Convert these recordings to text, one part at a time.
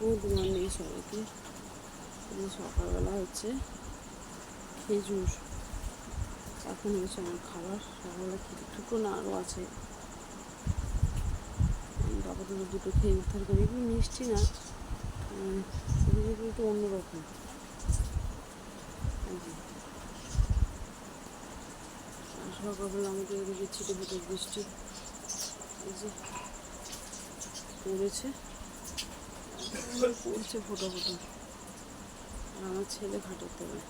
Good morning সবাইকে। সকালবেলা হচ্ছে খেজুর। এখন হয়েছে আমার খাবার। সকালবেলা দুটো না, আরও আছে। বাবা দুটো খেয়ে উদ্ধার করি এগুলো মিষ্টি না একটু অন্যরকম। সকালবেলা আমাদের এদিকে ছিটে ফুটে বৃষ্টি। এই যে, পড়েছে। Photo photo. আর আমার ছেলে খাটাতে হবে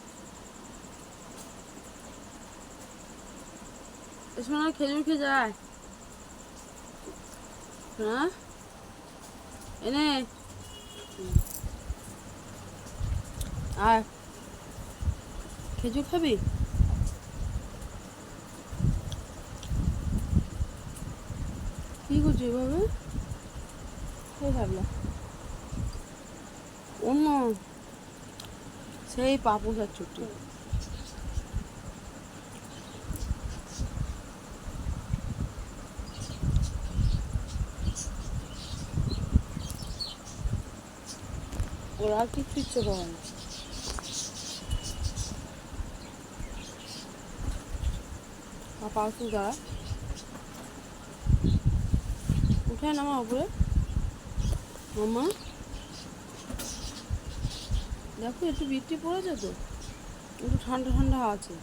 খেজুর খেয়ে যায়। শোনা এনে। আয়। খেজুর খাবি? কি করছ এভাবে কে ভাবলা অন্য সেই পাপুস আর ছুটি ওরা কিছু ইচ্ছে করে না। পাপা আসু দাঁড়া উঠে নামা উপরে মামা দেখো, একটু বৃষ্টি পড়েছে তো। একটু ঠান্ডা ঠান্ডা আছে।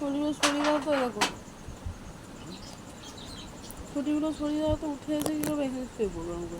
চলিগুলো সরিয়ে দাও তো, দেখো। ছুটিগুলো সরিয়ে দাও তো, উঠে এসে কীভাবে এখানে পড়ব আমাকে